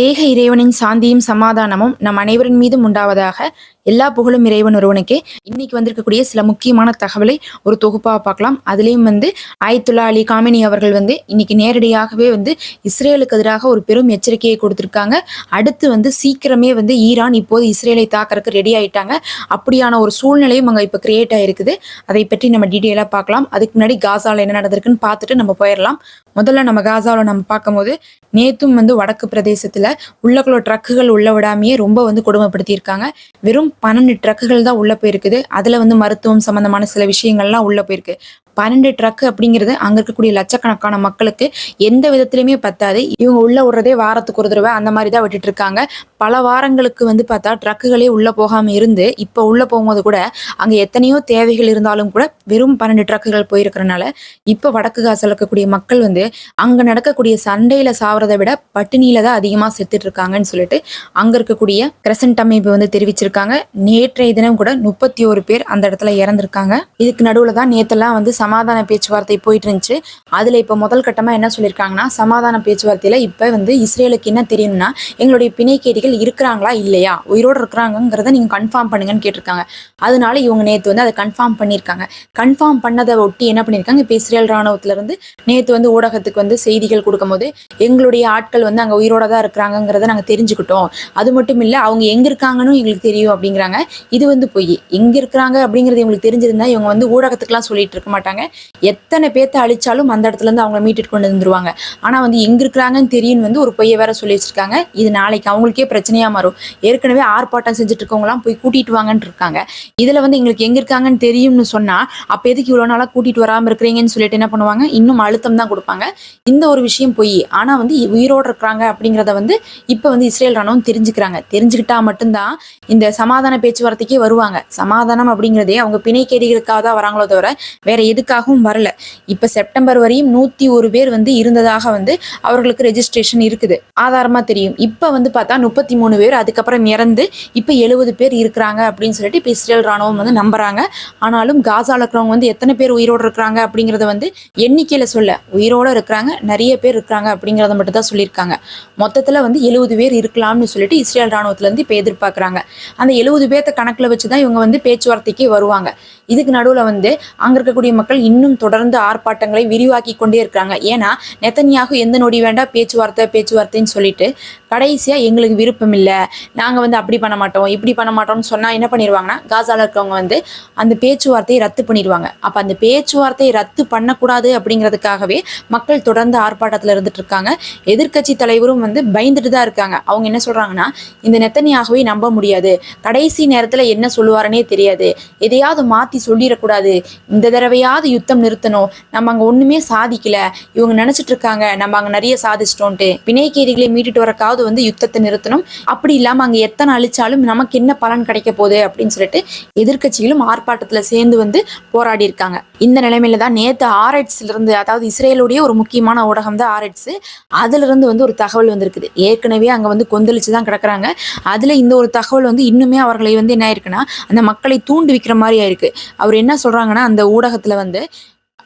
ஏக இறைவனின் சாந்தியும் சமாதானமும் நம் அனைவரின் மீதும் உண்டாவதாக எல்லா புகழும் இறைவன் ஒருவனுக்கே. இன்னைக்கு வந்திருக்கக்கூடிய சில முக்கியமான தகவலை ஒரு தொகுப்பாக பார்க்கலாம். அதுலேயும் வந்து ஆயத்துல்லா அலி காமினி அவர்கள் வந்து இன்னைக்கு நேரடியாகவே வந்து இஸ்ரேலுக்கு எதிராக ஒரு பெரும் எச்சரிக்கையை கொடுத்துருக்காங்க. அடுத்து வந்து சீக்கிரமே வந்து ஈரான் இப்போது இஸ்ரேலை தாக்கறதுக்கு ரெடி ஆயிட்டாங்க. அப்படியான ஒரு சூழ்நிலையும் அங்கே இப்போ கிரியேட் ஆயிருக்குது. அதை பற்றி நம்ம டீட்டெயிலாக பார்க்கலாம். அதுக்கு முன்னாடி காசாவில் என்ன நடந்திருக்குன்னு பார்த்துட்டு நம்ம போயிடலாம். முதல்ல நம்ம காசாவில் நம்ம பார்க்கும்போது நேத்தும் வந்து வடக்கு பிரதேசத்தில் உள்ளக்குள்ள ட்ரக்குகள் உள்ள விடாமையே ரொம்ப வந்து கொடுமைப்படுத்தியிருக்காங்க. வெறும் பன்னெண்டு ட்ரக்குகள் தான் உள்ள போயிருக்குது. அதுல வந்து மருத்துவம் சம்பந்தமான சில விஷயங்கள்லாம் உள்ள போயிருக்கு. பன்னெண்டு ட்ரக் அப்படிங்கிறது அங்க இருக்கக்கூடிய லட்சக்கணக்கான மக்களுக்கு எந்த விதத்திலுமே பத்தாது. இவங்க உள்ள விடுறதே வாரத்துக்கு ஒரு தடவை அந்த மாதிரி தான் விட்டுட்டு இருக்காங்க. பல வாரங்களுக்கு வந்து பார்த்தா ட்ரக்குகளே உள்ள போகாம இருந்து இப்போ உள்ள போகும்போது கூட அங்க எத்தனையோ தேவைகள் இருந்தாலும் கூட வெறும் பன்னெண்டு ட்ரக்குகள் போயிருக்கிறனால இப்போ வடக்கு காசில் இருக்கக்கூடிய மக்கள் வந்து அங்க நடக்கக்கூடிய சண்டையில சாவறதை விட பட்டினியில தான் அதிகமா செத்துட்டு இருக்காங்கன்னு சொல்லிட்டு அங்க இருக்கக்கூடிய கிரசன்ட் அமைப்பு வந்து தெரிவிச்சிருக்காங்க. நேற்றைய தினம் கூட முப்பத்தி ஒரு பேர் அந்த இடத்துல இறந்திருக்காங்க. இதுக்கு நடுவுல தான் நேத்தெல்லாம் வந்து சமாதான பேச்சுவார்த்தை போயிட்டு இருந்துச்சு அதில் இப்போ முதல் கட்டமாக என்ன சொல்லியிருக்காங்கன்னா சமாதான பேச்சுவார்த்தையில் இப்போ வந்து இஸ்ரேலுக்கு என்ன தெரியணும்னா எங்களுடைய பிணைக்கேடிகள் இருக்கிறாங்களா இல்லையா? உயிரோடு இருக்கிறாங்கிறத நீங்கள் கன்ஃபார்ம் பண்ணுங்கன்னு கேட்டிருக்காங்க. அதனால இவங்க நேற்று வந்து அதை கன்ஃபார்ம் பண்ணியிருக்காங்க. கன்ஃபார்ம் பண்ணதை ஒட்டி என்ன பண்ணியிருக்காங்க? இப்போ இஸ்ரேல் இராணுவத்திலேருந்து நேற்று வந்து ஊடகத்துக்கு வந்து செய்திகள் கொடுக்கும்போது எங்களுடைய ஆட்கள் வந்து அங்கே உயிரோட தான் இருக்கிறாங்கிறத நாங்கள் தெரிஞ்சுக்கிட்டோம். அது மட்டும் இல்லை அவங்க எங்கே இருக்காங்கன்னு எங்களுக்கு தெரியும் அப்படிங்கிறாங்க. இது வந்து பொய். எங்கே இருக்கிறாங்க அப்படிங்கிறது இவங்களுக்கு தெரிஞ்சிருந்தா இவங்க வந்து ஊடகத்துக்குலாம் சொல்லிட்டு இருக்க மாட்டாங்க. எத்தனை பேர்த்த அழிச்சாலும் அந்த இடத்துல இருந்து அவங்கள மீட்டுட்டு கொண்டு வந்துருவாங்க. ஆனா வந்து எங்க இருக்கிறாங்கன்னு தெரியும்னு வந்து ஒரு பொய்ய வேற சொல்லி வச்சிருக்காங்க. இது நாளைக்கு அவங்களுக்கே பிரச்சனையா மாறும். ஏற்கனவே ஆர்ப்பாட்டம் செஞ்சுட்டு இருக்கவங்களாம் போய் கூட்டிட்டு வாங்கன்னு இருக்காங்க. இதுல வந்து எங்களுக்கு எங்க இருக்காங்கன்னு தெரியும்னு சொன்னா அப்ப எதுக்கு இவ்வளவு நாளா கூட்டிட்டு வராம இருக்கிறீங்கன்னு சொல்லிட்டு என்ன பண்ணுவாங்க? இன்னும் அழுத்தம் தான் கொடுப்பாங்க. இந்த ஒரு விஷயம் பொய். ஆனா வந்து உயிரோடு இருக்கிறாங்க அப்படிங்கிறத வந்து இப்ப வந்து இஸ்ரேல் ராணுவம் தெரிஞ்சுக்கிறாங்க. தெரிஞ்சுக்கிட்டா மட்டும்தான் இந்த சமாதான பேச்சுவார்த்தைக்கே வருவாங்க. சமாதானம் அப்படிங்கிறதே அவங்க பிணைக்கேடிகளுக்காக தான் வராங்களோ தவிர வேற எதுக்காகவும் வரல. இப்ப செப்டம்பர் வரையும் நூத்தி ஒரு பேர் வந்து இருந்ததாக வந்து அவர்களுக்கு ரெஜிஸ்ட்ரேஷன் இருக்குது. ஆதாரமா தெரியும். இப்ப வந்து பார்த்தா முப்பத்தி மூணு பேர் அதுக்கப்புறம் இறந்து இப்போ எழுபது பேர் இருக்கிறாங்க அப்படின்னு சொல்லிட்டு இப்ப இஸ்ரேல் ராணுவம் வந்து நம்புறாங்க. ஆனாலும் காசால இருக்கிறவங்க வந்து எத்தனை பேர் உயிரோடு இருக்கிறாங்க அப்படிங்கறத வந்து எண்ணிக்கையில சொல்ல. உயிரோட இருக்கிறாங்க நிறைய பேர் இருக்கிறாங்க அப்படிங்கிறத மட்டும் தான் சொல்லியிருக்காங்க. மொத்தத்துல வந்து எழுபது பேர் இருக்கலாம்னு சொல்லிட்டு இஸ்ரேல் ராணுவத்துல இப்போ எதிர்பார்க்குறாங்க. அந்த எழுபது பேர்த்த கணக்குல வச்சுதான் இவங்க வந்து பேச்சுவார்த்தைக்கு வருவாங்க. இதுக்கு நடுவில் வந்து அங்க இருக்கக்கூடிய மக்கள் இன்னும் தொடர்ந்து ஆர்ப்பாட்டங்களை விரிவாக்கி கொண்டே இருக்காங்க ஏன்னா நெத்தனியாக எந்த நொடி வேண்டாம் பேச்சுவார்த்தை பேச்சுவார்த்தைன்னு சொல்லிட்டு கடைசியா எங்களுக்கு விருப்பம் இல்லை. நாங்க வந்து அப்படி பண்ண மாட்டோம் இப்படி பண்ண மாட்டோம்னு சொன்னா என்ன பண்ணிடுவாங்கன்னா காசால இருக்கவங்க வந்து அந்த பேச்சுவார்த்தையை ரத்து பண்ணிடுவாங்க அப்ப அந்த பேச்சுவார்த்தையை ரத்து பண்ணக்கூடாது அப்படிங்கிறதுக்காகவே மக்கள் தொடர்ந்து ஆர்ப்பாட்டத்துல இருந்துட்டு இருக்காங்க. எதிர்க்கட்சி தலைவரும் வந்து பயந்துட்டு தான் இருக்காங்க. அவங்க என்ன சொல்றாங்கன்னா இந்த நெத்தனியாகவே நம்ப முடியாது. கடைசி நேரத்துல என்ன சொல்லுவாருன்னே தெரியாது. எதையாவது மாத்தி சொல்லிடக்கூடாது. இந்த தடவையாவது யுத்தம் நிறுத்தணும். நம்ம அங்கே ஒன்றுமே சாதிக்கல. இவங்க நினச்சிட்டு இருக்காங்க நம்ம அங்கே நிறைய சாதிச்சிட்டோன்ட்டு. பிணைக்கேதிகளை மீட்டுட்டு வரக்காவது வந்து யுத்தத்தை நிறுத்தணும். அப்படி இல்லாமல் அங்கே எத்தனை அழிச்சாலும் நமக்கு என்ன பலன் கிடைக்க போகுது அப்படின்னு சொல்லிட்டு எதிர்க்கட்சிகளும் ஆர்ப்பாட்டத்தில் சேர்ந்து வந்து போராடி இருக்காங்க. இந்த நிலைமையில தான் நேற்று ஆர்எட்ஸ்ல இருந்து அதாவது இஸ்ரேலுடைய ஒரு முக்கியமான ஊடகம் தான் ஆர்எட்ஸ். அதுல இருந்து வந்து ஒரு தகவல் வந்திருக்குது. ஏற்கனவே அங்க வந்து கொந்தளிச்சு தான் கிடக்குறாங்க. அதுல இந்த ஒரு தகவல் வந்து இன்னுமே அவர்களை வந்து என்ன ஆயிருக்குன்னா அந்த மக்களை தூண்டி வைக்கிற மாதிரி ஆயிருக்கு. அவர் என்ன சொல்றாங்கன்னா அந்த ஊடகத்துல வந்து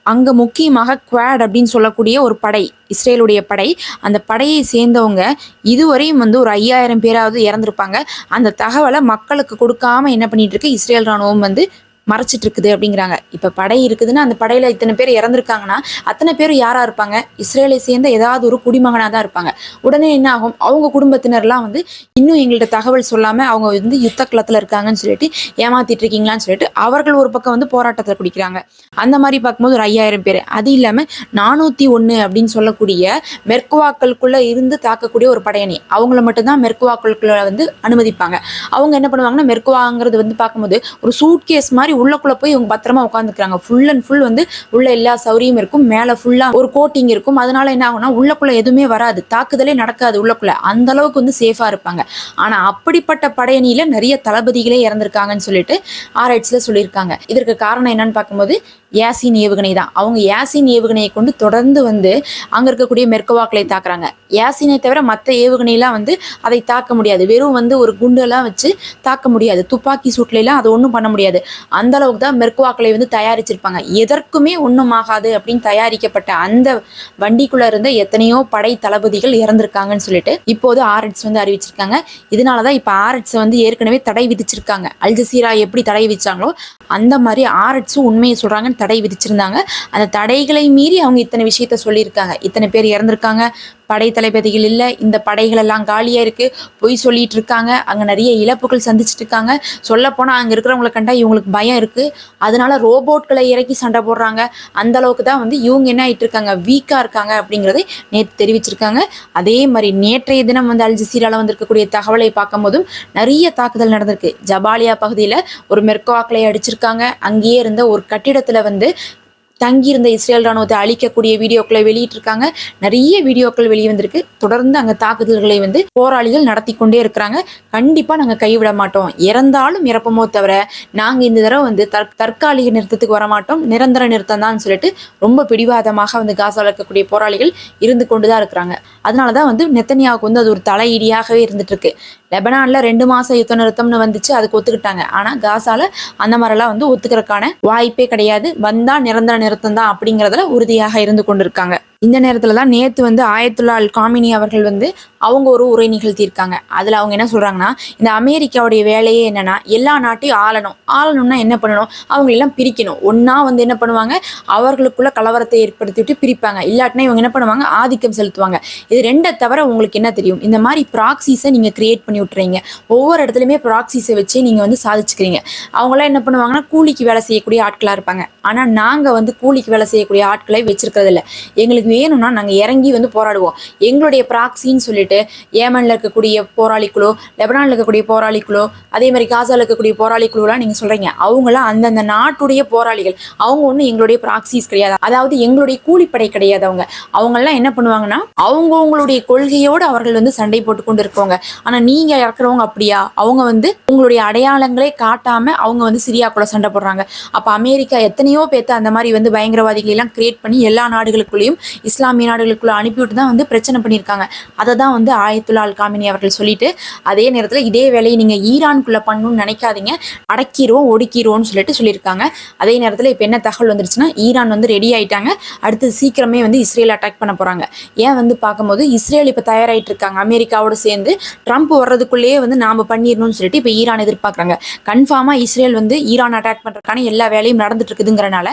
அங்க முக்கியமாக குவாட் அப்படின்னு சொல்லக்கூடிய ஒரு படை இஸ்ரேலுடைய படை அந்த படையை சேர்ந்தவங்க இதுவரையும் வந்து ஒரு ஐயாயிரம் பேராவது இறந்திருப்பாங்க. அந்த தகவலை மக்களுக்கு கொடுக்காம என்ன பண்ணிட்டு இருக்கு? இஸ்ரேல் ராணுவம் வந்து மறைச்சிட்டு இருக்குது அப்படிங்கிறாங்க. இப்போ படை இருக்குதுன்னா அந்த படையில் இத்தனை பேர் இறந்துருக்காங்கன்னா அத்தனை பேர் யாராக இருப்பாங்க? இஸ்ரேலை சேர்ந்த ஏதாவது ஒரு குடிமகனாக தான் இருப்பாங்க. உடனே என்ன ஆகும்? அவங்க குடும்பத்தினர்லாம் வந்து இன்னும் எங்கள்கிட்ட தகவல் சொல்லாமல் அவங்க வந்து யுத்த களத்துல இருக்காங்கன்னு சொல்லிட்டு ஏமாத்திட்டு இருக்கீங்களான்னு சொல்லிட்டு அவர்கள் ஒரு பக்கம் வந்து போராட்டத்தில் குடிக்கிறாங்க. அந்த மாதிரி பார்க்கும்போது ஒரு ஐயாயிரம் பேர். அது இல்லாமல் நானூற்றி ஒன்று அப்படின்னு சொல்லக்கூடிய மெர்குவாக்களுக்குள்ளே இருந்து தாக்கக்கூடிய ஒரு படையணி. அவங்கள மட்டும்தான் மெர்குவாக்களுக்குள்ள வந்து அனுமதிப்பாங்க. அவங்க என்ன பண்ணுவாங்கன்னா மெர்குவாங்கிறது வந்து பார்க்கும்போது ஒரு சூட்கேஸ் மாதிரி உள்ளக்குள்ள போய் இவங்க பத்திரமா உட்காந்துக்கிறாங்க ஃபுல் அண்ட் ஃபுல் வந்து உள்ள எல்லா சௌரியம் இருக்கும். மேல ஃபுல்லா ஒரு கோட்டிங் இருக்கும். அதனால என்ன ஆகும்னா உள்ளக்குள்ள எதுவுமே வராது. தாக்குதலே நடக்காது உள்ளக்குள்ள. அந்த அளவுக்கு வந்து சேஃபா இருப்பாங்க. ஆனா அப்படிப்பட்ட படையணியில நிறைய தளபதிகளே இறந்திருக்காங்கன்னு சொல்லிட்டு ஆராய்ச்சியில சொல்லியிருக்காங்க. இதற்கு காரணம் என்னன்னு பார்க்கும்போது யாசின் ஏவுகணை தான். அவங்க யாசின் ஏவுகணையை கொண்டு தொடர்ந்து வந்து அங்க இருக்கக்கூடிய மெர்கவாக்களை தாக்குறாங்க. யாசினை தவிர மற்ற ஏவுகணையெல்லாம் வந்து அதை தாக்க முடியாது. வெறும் வந்து ஒரு குண்டெல்லாம் வச்சு தாக்க முடியாது. துப்பாக்கி சூட்லாம் அதை ஒன்றும் பண்ண முடியாது. அந்த அளவுக்கு தான் மெர்குவாக்களை வந்து தயாரிச்சிருப்பாங்க. எதற்குமே ஒன்றும் ஆகாது அப்படின்னு தயாரிக்கப்பட்ட அந்த வண்டிக்குள்ள இருந்த எத்தனையோ படை தளபதிகள் இறந்திருக்காங்கன்னு சொல்லிட்டு இப்போது ஆர்எட்ஸ் வந்து அறிவிச்சிருக்காங்க. இதனால தான் இப்போ ஆர்எட்ஸ் வந்து ஏற்கனவே தடை விதிச்சிருக்காங்க. அல்ஜசீரா எப்படி தடை விதிச்சாங்களோ அந்த மாதிரி ஆர்எட்ஸும் உண்மையை சொல்றாங்கன்னு தடை விதிச்சிருந்தாங்க. அந்த தடைகளை மீறி அவங்க இத்தனை விஷயத்த சொல்லியிருக்காங்க. இத்தனை பேர் இறந்திருக்காங்க. படை தளபதிகள் இல்லை இந்த படைகள் எல்லாம் காலியாக இருக்குது பொய் சொல்லிட்டு இருக்காங்க. அங்கே நிறைய இழப்புகள் சந்திச்சுட்டு இருக்காங்க. சொல்லப்போனால் அங்கே இருக்கிறவங்களை கண்டா இவங்களுக்கு பயம் இருக்குது அதனால ரோபோட்களை இறக்கி சண்டை போடுறாங்க. அந்த அளவுக்கு தான் வந்து இவங்க என்ன ஆகிட்டு இருக்காங்க வீக்காக இருக்காங்க அப்படிங்கிறதை நேற்று தெரிவிச்சிருக்காங்க. அதே மாதிரி நேற்றைய தினம் வந்து அல்ஜசீரால வந்திருக்கக்கூடிய தகவலை பார்க்கும்போதும் நிறைய தாக்குதல் நடந்திருக்கு. ஜபாலியா பகுதியில் ஒரு மெர்கோவாக்களை அடிச்சிருக்காங்க. அங்கேயே இருந்த ஒரு கட்டிடத்தில் வந்து தங்கியிருந்த இஸ்ரேல் ராணுவத்தை அழிக்கக்கூடிய வீடியோக்களை வெளியிட்டிருக்காங்க. நிறைய வீடியோக்கள் வெளியே வந்திருக்கு தொடர்ந்து அங்கே தாக்குதல்களை வந்து போராளிகள் நடத்தி கொண்டே இருக்கிறாங்க. கண்டிப்பாக நாங்கள் கைவிட மாட்டோம். இறந்தாலும் இறப்போமோ தவிர நாங்கள் இந்த தடவை வந்து தற் தற்காலிக நிறுத்தத்துக்கு வர மாட்டோம் நிரந்தர நிறுத்தம் தான் சொல்லிட்டு ரொம்ப பிடிவாதமாக வந்து காசாவில் இருக்கக்கூடிய போராளிகள் இருந்து கொண்டு தான் இருக்கிறாங்க. அதனால தான் வந்து நெத்தனியாவுக்கு வந்து அது ஒரு தலையீடியாகவே இருந்துட்டு இருக்கு. லெபனான்ல ரெண்டு மாசம் யுத்த நிறுத்தம்னு வந்துச்சு அதுக்கு ஒத்துக்கிட்டாங்க. ஆனா காசால அந்த மாதிரிலாம் வந்து ஒத்துக்கிறதுக்கான வாய்ப்பே கிடையாது. வந்தா நிரந்தர நிறுத்தம் தான் அப்படிங்கறதுல உறுதியாக இருந்து கொண்டிருக்காங்க. இந்த நேரத்துல தான் நேத்து வந்து ஆயத்துல்லா காமினி அவர்கள் வந்து அவங்க ஒரு உரை நிகழ்த்தியிருக்காங்க. அதுல அவங்க என்ன சொல்றாங்கன்னா இந்த அமெரிக்காவுடைய வேலையே என்னன்னா எல்லா நாட்டையும் ஆளணும். ஆளணும்னா என்ன பண்ணணும்? அவங்களெல்லாம் பிரிக்கணும். ஒன்றா வந்து என்ன பண்ணுவாங்க? அவர்களுக்குள்ள கலவரத்தை ஏற்படுத்திவிட்டு பிரிப்பாங்க. இல்லாட்டினா இவங்க என்ன பண்ணுவாங்க? ஆதிக்கம் செலுத்துவாங்க. இது ரெண்டை தவிர உங்களுக்கு என்ன தெரியும்? இந்த மாதிரி ப்ராக்சிஸை நீங்க கிரியேட் பண்ணி விட்டுறீங்க. ஒவ்வொரு இடத்துலையுமே ப்ராக்சிஸை வச்சு நீங்க வந்து சாதிச்சுக்கிறீங்க. அவங்களாம் என்ன பண்ணுவாங்கன்னா கூலிக்கு வேலை செய்யக்கூடிய ஆட்களா இருப்பாங்க. ஆனா நாங்க வந்து கூலிக்கு வேலை செய்யக்கூடிய ஆட்களை வச்சிருக்கிறது எங்களுக்கு வேணும்னா நாங்கள் இறங்கி வந்து போராடுவோம். எங்களுடைய ப்ராக்சின்னு சொல்லிட்டு ஏமனில் இருக்கக்கூடிய போராளி குழு இருக்கக்கூடிய போராளி குழு அதே மாதிரி காசாவில் இருக்கக்கூடிய போராளி நீங்கள் சொல்கிறீங்க அவங்களாம் அந்தந்த நாட்டுடைய போராளிகள். அவங்க ஒன்றும் எங்களுடைய ப்ராக்சிஸ் கிடையாது. அதாவது எங்களுடைய கூலிப்படை கிடையாது அவங்க. அவங்கெல்லாம் என்ன பண்ணுவாங்கன்னா அவங்கவுங்களுடைய கொள்கையோடு அவர்கள் வந்து சண்டை போட்டு கொண்டு இருக்கவங்க ஆனால் நீங்கள் இறக்குறவங்க அப்படியா? அவங்க வந்து உங்களுடைய அடையாளங்களே காட்டாமல் அவங்க வந்து சிரியாக்குள்ள சண்டை போடுறாங்க. அப்போ அமெரிக்கா எத்தனையோ பேர்த்த அந்த மாதிரி வந்து பயங்கரவாதிகளெல்லாம் கிரியேட் பண்ணி எல்லா நாடுகளுக்குள்ளேயும் இஸ்லாமிய நாடுகளுக்குள்ளே அனுப்பிவிட்டு தான் வந்து பிரச்சனை பண்ணியிருக்காங்க. அதை தான் வந்து ஆயத்துல்லா அல் காமினி அவர்கள் சொல்லிட்டு அதே நேரத்தில் இதே வேலையை நீங்கள் ஈரானுக்குள்ள பண்ணணும்னு நினைக்காதீங்க. அடக்கிடுவோம் ஒடுக்கிடுவோம்னு சொல்லிட்டு சொல்லியிருக்காங்க. அதே நேரத்தில் இப்போ என்ன தகவல் வந்துருச்சுன்னா ஈரான் வந்து ரெடி ஆயிட்டாங்க. அடுத்து சீக்கிரமே வந்து இஸ்ரேல் அட்டாக் பண்ண போகிறாங்க ஏன் வந்து பார்க்கும்போது இஸ்ரேல் இப்போ தயாராகிட்டு இருக்காங்க அமெரிக்காவோட சேர்ந்து. ட்ரம்ப் வர்றதுக்குள்ளேயே வந்து நாம் பண்ணிடணும்னு சொல்லிட்டு இப்போ ஈரான் எதிர்பார்க்குறாங்க. கன்ஃபார்மாக இஸ்ரேல் வந்து ஈரான் அட்டாக் பண்ணுறதுக்கான எல்லா வேலையும் நடந்துட்டு இருக்குதுங்கிறனால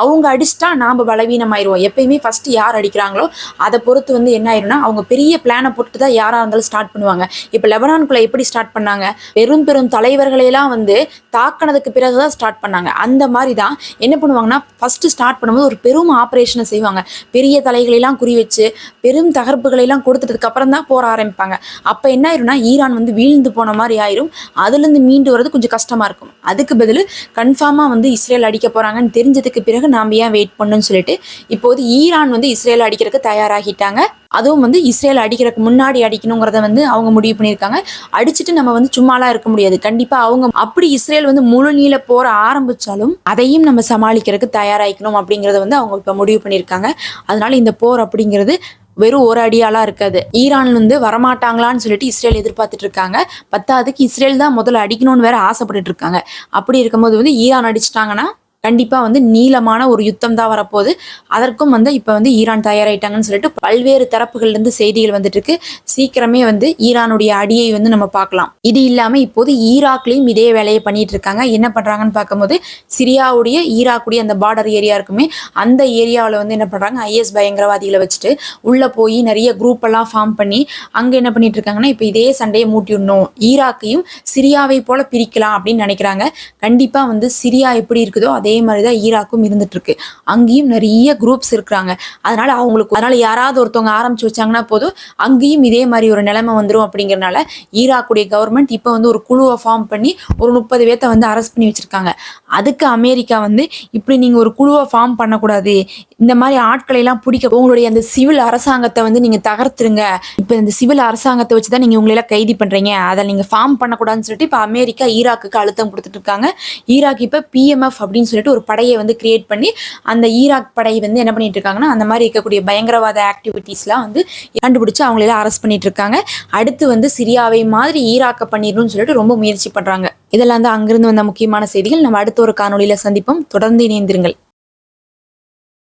அவங்க அடிச்சிட்டா நாம் பலவீனமாயிருவோம். எப்பயுமே ஃபர்ஸ்ட் யார் அடிக்கிறாங்களோ அதை பொறுத்து வந்து என்ன ஆயிரும்னா அவங்க பெரிய பிளானை போட்டு தான் யாராக இருந்தாலும் ஸ்டார்ட் பண்ணுவாங்க. இப்போ லெபனான்குள்ள எப்படி ஸ்டார்ட் பண்ணாங்க? பெரும் பெரும் தலைவர்களையெல்லாம் வந்து தாக்கினதுக்கு பிறகு தான் ஸ்டார்ட் பண்ணாங்க. அந்த மாதிரி தான் என்ன பண்ணுவாங்கன்னா ஃபஸ்ட்டு ஸ்டார்ட் பண்ணும்போது ஒரு பெரும் ஆப்ரேஷனை செய்வாங்க. பெரிய தலைகளெல்லாம் குறி வச்சு பெரும் தகர்ப்புகளை எல்லாம் அப்புறம் தான் போற ஆரம்பிப்பாங்க. அப்போ என்ன ஆயிரும்னா ஈரான் வந்து வீழ்ந்து போன மாதிரி ஆயிரும். அதுலேருந்து மீண்டு வர்றது கொஞ்சம் கஷ்டமா இருக்கும். அதுக்கு பதில் கன்ஃபார்மாக வந்து இஸ்ரேல் அடிக்க போகிறாங்கன்னு தெரிஞ்சதுக்கு பிறகு நாம் ஏன் வெயிட் பண்ணுன்னு சொல்லிட்டு இப்போது ஈரான் வந்து இஸ்ரேல் அடிக்கிறதுக்கு தயாராகிட்டாங்க. அதுவும் வந்து இஸ்ரேல் அடிக்கிறதுக்கு முன்னாடி அடிக்கணுங்கிறத வந்து அவங்க முடிவு பண்ணியிருக்காங்க. அடிச்சுட்டு நம்ம வந்து சும்மாலாம் இருக்க முடியாது. கண்டிப்பாக அவங்க அப்படி இஸ்ரேல் வந்து முழு நீள போற ஆரம்பிச்சாலும் அதையும் நம்ம சமாளிக்கிறதுக்கு தயாராகிக்கணும் அப்படிங்கிறத வந்து அவங்க இப்போ முடிவு பண்ணியிருக்காங்க. அதனால இந்த போர் அப்படிங்கிறது வெறும் ஒரு அடியாலாம் இருக்காது. ஈரான்லேருந்து வந்து வரமாட்டாங்களான்னு சொல்லிட்டு இஸ்ரேல் எதிர்பார்த்துட்டு இருக்காங்க. பத்தாவதுக்கு இஸ்ரேல் தான் முதல்ல அடிக்கணும்னு வேற ஆசைப்பட்டுட்டு இருக்காங்க. அப்படி இருக்கும்போது வந்து ஈரான் அடிச்சிட்டாங்கன்னா கண்டிப்பாக வந்து நீளமான ஒரு யுத்தம் தான் வரப்போகுது. அதற்கும் வந்து இப்போ வந்து ஈரான் தயாராயிட்டாங்கன்னு சொல்லிட்டு பல்வேறு தரப்புகள்லேருந்து செய்திகள் வந்துட்டு இருக்கு சீக்கிரமே வந்து ஈரானுடைய அடியை வந்து நம்ம பார்க்கலாம். இது இல்லாமல் இப்போது ஈராக்லேயும் இதே வேலையை பண்ணிட்டு இருக்காங்க. என்ன பண்ணுறாங்கன்னு பார்க்கும்போது சிரியாவுடைய ஈராக்குடைய அந்த பார்டர் ஏரியா இருக்குமே அந்த ஏரியாவில் வந்து என்ன பண்ணுறாங்க ஐஎஸ் பயங்கரவாதிகளை வச்சுட்டு உள்ளே போய் நிறைய குரூப் எல்லாம் ஃபார்ம் பண்ணி அங்கே என்ன பண்ணிட்டு இருக்காங்கன்னா இப்போ இதே சண்டையை மூட்டிடணும் ஈராக்கையும் சிரியாவை போல பிரிக்கலாம் அப்படின்னு நினைக்கிறாங்க. கண்டிப்பாக வந்து சிரியா எப்படி இருக்குதோ அதே மாதிரி தான் ஈராக்கும் இருந்துட்டு இருக்கு அங்கேயும் நிறைய குரூப்ஸ் இருக்கிறாங்க. அதனால அவங்களுக்கு அதனால யாராவது ஒருத்தவங்க ஆரம்பிச்சு வச்சாங்கன்னா போதும். அங்கேயும் இதே மாதிரி ஒரு நிலைமை வந்துடும் அப்படிங்கிறனால ஈராக்குடைய கவர்மெண்ட் இப்போ வந்து ஒரு குழுவை ஃபார்ம் பண்ணி ஒரு முப்பது பேர்த்த வந்து அரெஸ்ட் பண்ணி வச்சிருக்காங்க. அதுக்கு அமெரிக்கா வந்து இப்படி நீங்கள் ஒரு குழுவை ஃபார்ம் பண்ணக்கூடாது. இந்த மாதிரி ஆட்களை எல்லாம் பிடிக்க உங்களுடைய அந்த சிவில் அரசாங்கத்தை வந்து நீங்கள் தகர்த்துருங்க. இப்போ இந்த சிவில் அரசாங்கத்தை வச்சு தான் நீங்கள் உங்களை எல்லாம் கைது பண்ணுறீங்க அதை நீங்கள் ஃபார்ம் பண்ணக்கூடாதுன்னு சொல்லிட்டு இப்போ அமெரிக்கா ஈராக்குக்கு அழுத்தம் கொடுத்துட்டு இருக்காங்க ஈராக் இப்போ பிஎம்எஃப் அப்படின்னு சொல்லிட்டு ஒரு படையை வந்து கிரியேட் பண்ணி அந்த ஈராக் படை வந்து என்ன பண்ணிட்டு இருக்காங்கன்னா அந்த மாதிரி இருக்கக்கூடிய பயங்கரவாத ஆக்டிவிட்டீஸ்லாம் வந்து கண்டுபிடிச்சு அவங்களெல்லாம் அரெஸ்ட் பண்ணிட்டு இருக்காங்க அடுத்து வந்து சிரியாவை மாதிரி ஈராக்கை பண்ணிடணும்னு சொல்லிட்டு ரொம்ப முயற்சி பண்ணுறாங்க இதெல்லாம் தான் அங்கிருந்து வந்த முக்கியமான செய்திகள். நம்ம அடுத்த ஒரு காணொலியில் சந்திப்போம். தொடர்ந்து இணைந்திருங்கள்.